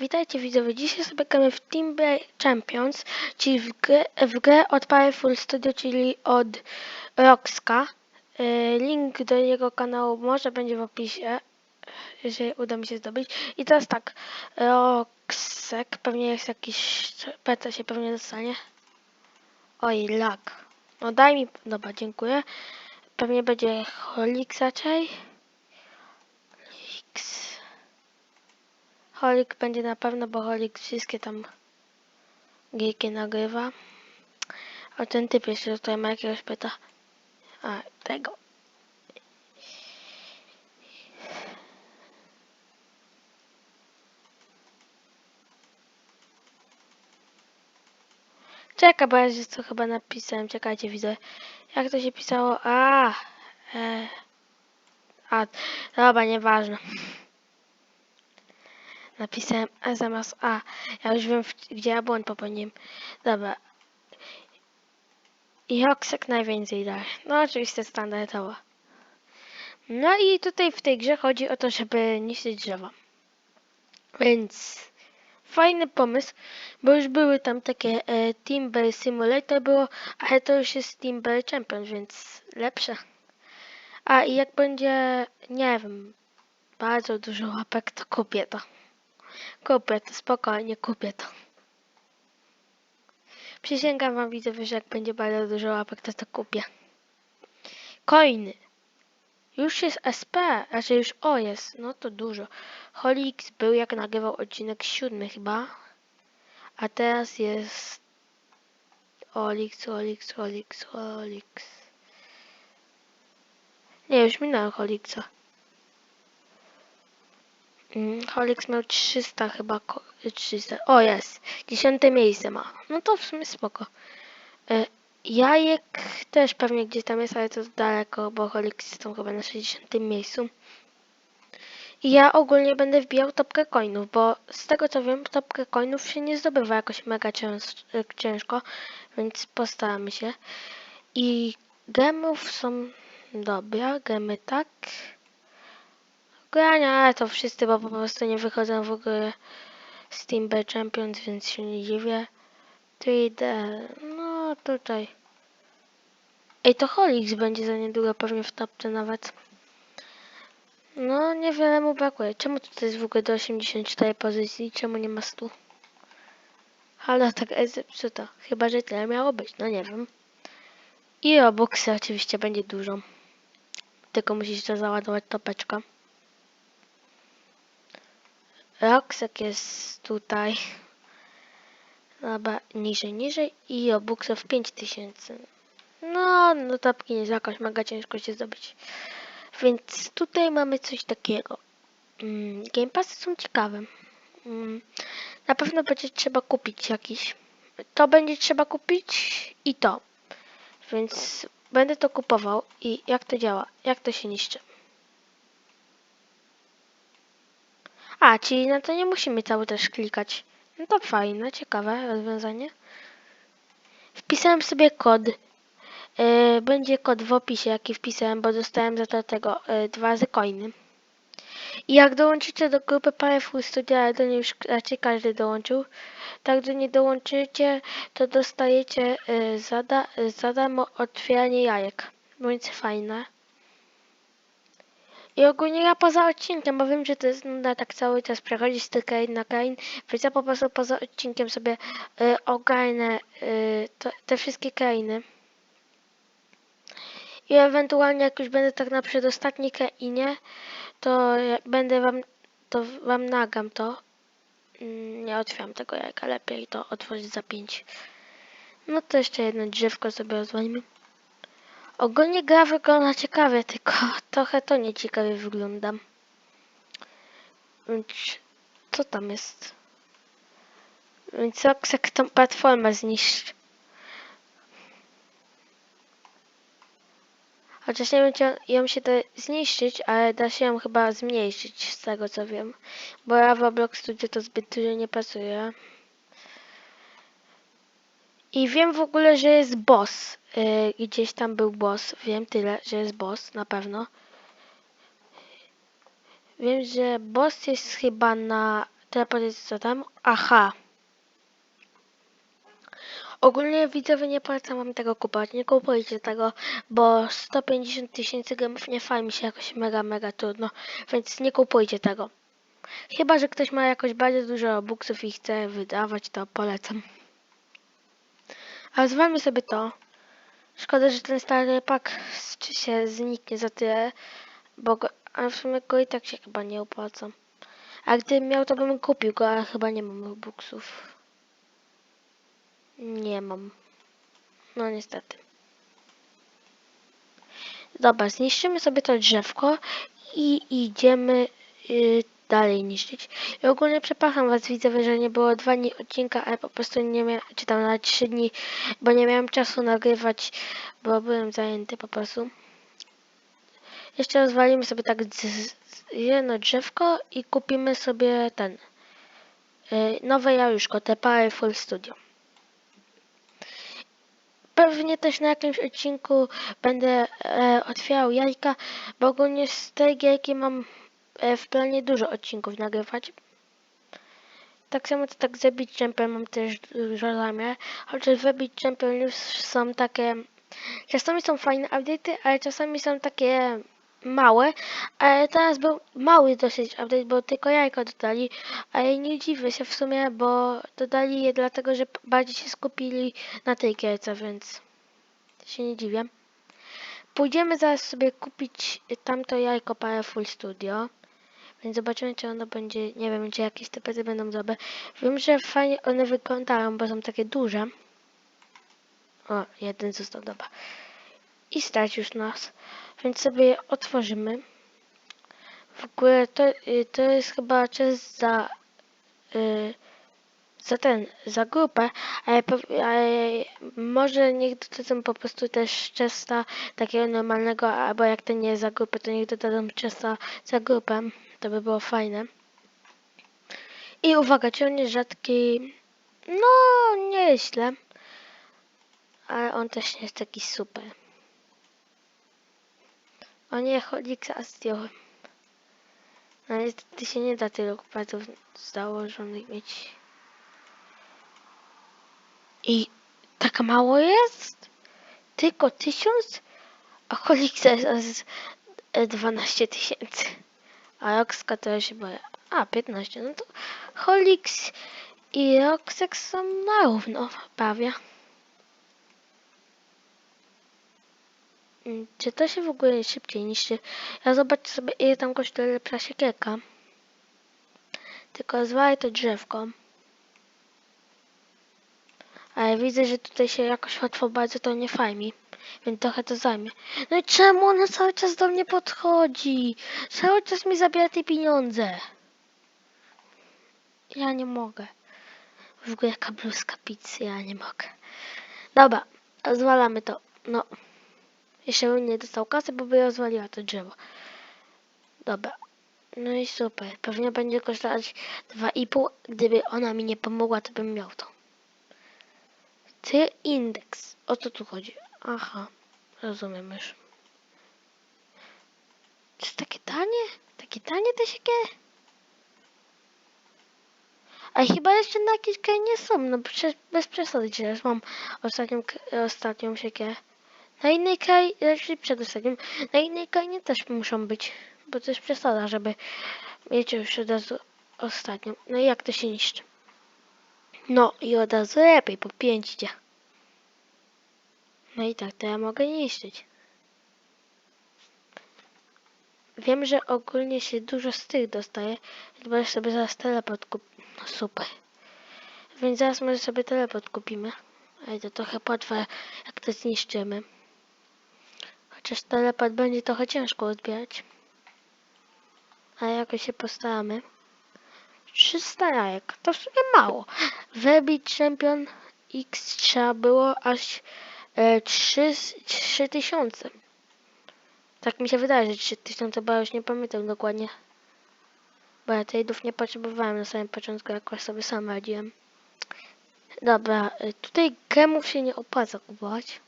Witajcie widzowie, dzisiaj sobie gramy w Team Play Champions, czyli w grę, w grę od Powerful Studio, czyli od Roxka. Yy, Link do jego kanału może będzie w opisie, jeżeli uda mi się zdobyć. I teraz tak, Roxek, pewnie jest jakiś, PC się pewnie dostanie. Oj, lag. No daj mi, dobra, dziękuję. Pewnie będzie Holik raczej. X. Holik będzie na pewno, bo Holik wszystkie tam gierki nagrywa. A ten typ jeszcze tutaj ma jakiegoś pyta. A, tego. Czekaj, bo ja to chyba napisałem. Czekajcie, widzę. Jak to się pisało? A, e, a, dobra, nieważne. Napisałem E zamiast A. Ja już wiem, gdzie ja błąd popełniłem. Dobra. I Roxek najwięcej daje. No oczywiście standardowo. No i tutaj w tej grze chodzi o to, żeby niszczyć drzewa. Więc fajny pomysł, bo już były tam takie e, Team Bear Simulator było, ale to już jest Team Bear Champion, więc lepsze. A i jak będzie, nie wiem, bardzo dużo łapek, to kupię to. Kupię to, spokojnie, kupię to. Przysięgam wam widzowie, że jak będzie bardzo dużo łapek, to to kupię. Coiny. Już jest SP, znaczy już O jest, no to dużo. Holix był jak nagrywał odcinek siódmy chyba. A teraz jest Olix, Olix, Olix, Olix. Nie, już minąłem Holixa. Mm, Holix miał 300 chyba, ko- 300. O jest, dziesiąte miejsce ma. No to w sumie spoko. E, Jajek też pewnie gdzieś tam jest, ale to daleko, bo Holix jest tam chyba na 60 miejscu. I ja ogólnie będę wbijał topkę coinów, bo z tego co wiem, topkę coinów się nie zdobywa jakoś mega e, ciężko, więc postaramy się. I gemów są dobra, gemy tak. Grania, ale to wszyscy, bo po prostu nie wychodzą w ogóle z Team B Champions, więc się nie dziwię. 3D, no tutaj. Ej, to Holix będzie za niedługo pewnie w topce nawet. No, niewiele mu brakuje. Czemu tutaj jest w ogóle do 84 pozycji? Czemu nie ma 100? Ale tak jest zepsuto. Chyba, że tyle miało być, no nie wiem. I Robuxy oczywiście będzie dużo. Tylko musisz to załadować topeczka. Roxek jest tutaj. Dobra, niżej, niżej. I Robuxów 5000. No, no topki nie jest jakoś mega ciężko się zdobyć. Więc tutaj mamy coś takiego. Mm, Game Passy są ciekawe. Mm, na pewno będzie trzeba kupić jakiś. To będzie trzeba kupić i to. Więc będę to kupował i jak to działa? Jak to się niszczy? A, czyli na to nie musimy cały też klikać. No to fajne, ciekawe rozwiązanie. Wpisałem sobie kod. Yy, będzie kod w opisie, jaki wpisałem, bo dostałem za to tego yy, dwa coiny. I jak dołączycie do grupy Powerful Studio, ale do niej już raczej każdy dołączył, tak do niej dołączycie, to dostajecie yy, za, da, za darmo otwieranie jajek. Więc fajne. I ogólnie ja poza odcinkiem, bo wiem, że to jest nuda tak cały czas przechodzić z krain na krain, więc ja po prostu poza odcinkiem sobie y, ogarnę y, to, te wszystkie krainy. I ewentualnie jak już będę tak na przedostatniej krainie, to będę wam, to wam nagam to. Mm, Nie otwieram tego jajka, lepiej to otworzyć za 5. No to jeszcze jedno drzewko sobie rozwalimy. Ogólnie gra wygląda ciekawie, tylko trochę to nieciekawie wygląda. Więc co tam jest? Więc Roxek tą platformę zniszczy. Chociaż nie wiem, czy ją się da zniszczyć, ale da się ją chyba zmniejszyć, z tego co wiem. Bo ja w Roblox Studio to zbyt dużo nie pasuje. I wiem w ogóle, że jest boss. Yy, gdzieś tam był boss. Wiem tyle, że jest boss, na pewno. Wiem, że boss jest chyba na Teleport jest co tam? Aha. Ogólnie widzowie nie polecam wam tego kupować. Nie kupujcie tego, bo 150 tysięcy gemów nie fajnie się jakoś mega, mega trudno. Więc nie kupujcie tego. Chyba, że ktoś ma jakoś bardzo dużo buksów i chce wydawać, to polecam. A zwalmy sobie to. Szkoda, że ten stary pak się zniknie za tyle, bo go, a w sumie go i tak się chyba nie opłaca. A gdybym miał, to bym kupił go, ale chyba nie mam buksów. Nie mam. No niestety. Dobra, zniszczymy sobie to drzewko i idziemy y, dalej niszczyć. I ogólnie przepraszam was widzowie, że nie było dwa dni odcinka, ale po prostu nie miałem, czy tam na trzy dni, bo nie miałem czasu nagrywać, bo byłem zajęty po prostu. Jeszcze rozwalimy sobie tak jedno drzewko i kupimy sobie ten y, nowe jajuszko, te Powerful Studio. Pewnie też na jakimś odcinku będę e, otwierał jajka, bo ogólnie z tej gierki mam w planie dużo odcinków nagrywać. Tak samo to tak zabić champion mam też dużo zamiar, chociaż wybić champion już są takie, czasami są fajne update'y, ale czasami są takie małe, ale teraz był mały dosyć update, bo tylko jajko dodali, ale nie dziwię się w sumie, bo dodali je dlatego, że bardziej się skupili na tej gierce, więc się nie dziwię. Pójdziemy zaraz sobie kupić tamto jajko Powerful Studio. Więc zobaczymy, czy ono będzie, nie wiem, czy jakieś tapety będą dobre. Wiem, że fajnie one wyglądają, bo są takie duże. O, jeden został, dobra. I stać już nas. Więc sobie je otworzymy. W ogóle to, y, to jest chyba czas za... Y, za ten, za grupę, ale, ale może niech dodadzą po prostu też czesta takiego normalnego, albo jak to nie jest za grupę, to niech dodadzą czesta za grupę, to by było fajne. I uwaga, ciąg jest rzadki, no nieźle, ale on też nie jest taki super. O nie, Holix zdjąłem. No niestety się nie da tylu kupatów założonych mieć. I tak mało jest? Tylko tysiąc? A Holixa jest aż, e, 12 tysięcy. A Roxka to już chyba... A, 15. No to Holix i Roxek są na równo prawie. Czy to się w ogóle szybciej niszczy? Ja zobaczę sobie ile tam kosztuje lepsza siekierka. Tylko zwalę to drzewko. Ale widzę, że tutaj się jakoś łatwo bardzo to nie fajmi. Więc trochę to zajmie. No i czemu ona cały czas do mnie podchodzi? Cały czas mi zabiera te pieniądze. Ja nie mogę. W ogóle jaka bluzka pizzy, ja nie mogę. Dobra, rozwalamy to. No. Jeszcze bym nie dostał kasy, bo by rozwaliła to drzewo. Dobra. No i super. Pewnie będzie kosztować 2,5. Gdyby ona mi nie pomogła, to bym miał to. Ty indeks. O co tu chodzi? Aha, rozumiem już. Czy takie tanie? Takie tanie te siekiery? A chyba jeszcze na jakieś kraje nie są, no bez przesady przecież mam ostatnią, ostatnią siekierę. Na innej kraj, raczej na innej krainie też muszą być, bo to jest przesada, żeby mieć już od razu ostatnią. No i jak to się niszczy? No i od razu lepiej, po pięć idzie. No i tak, to ja mogę niszczyć. Wiem, że ogólnie się dużo z tych dostaje, chyba sobie zaraz teleport kup... No super. Więc zaraz może sobie teleport kupimy. Ale to trochę potrwa, jak to zniszczymy. Chociaż teleport będzie trochę ciężko odbierać. Ale jakoś się postaramy. 300 jajek, to w sumie mało. Wybić Champion X trzeba było aż e, 3, 3000. Tak mi się wydaje, że 3000, bo ja już nie pamiętam dokładnie. Bo ja trade'ów nie potrzebowałem na samym początku, jakoś sobie sam radziłem. Dobra, y, tutaj gemów się nie opłaca kupować.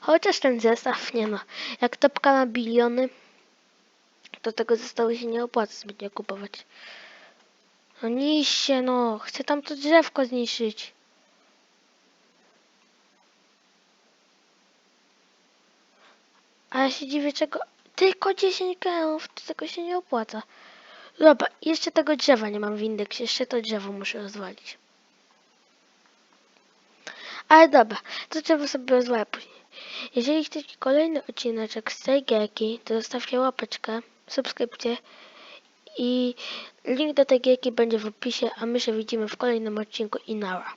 Chociaż ten zestaw, nie no, jak topka ma biliony, to tego zestawu się nie opłaca zbytnio kupować. No niż się, no. Chcę tam to drzewko zniszczyć. A ja się dziwię, czego... Tylko 10 geów, to tego się nie opłaca. Dobra, jeszcze tego drzewa nie mam w indeksie, jeszcze to drzewo muszę rozwalić. Ale dobra, to drzewo sobie rozwalę później. Jeżeli chcecie kolejny odcineczek z tej gierki, to zostawcie łapeczkę, subskrypcję i link do tej gierki będzie w opisie, a my się widzimy w kolejnym odcinku i nara.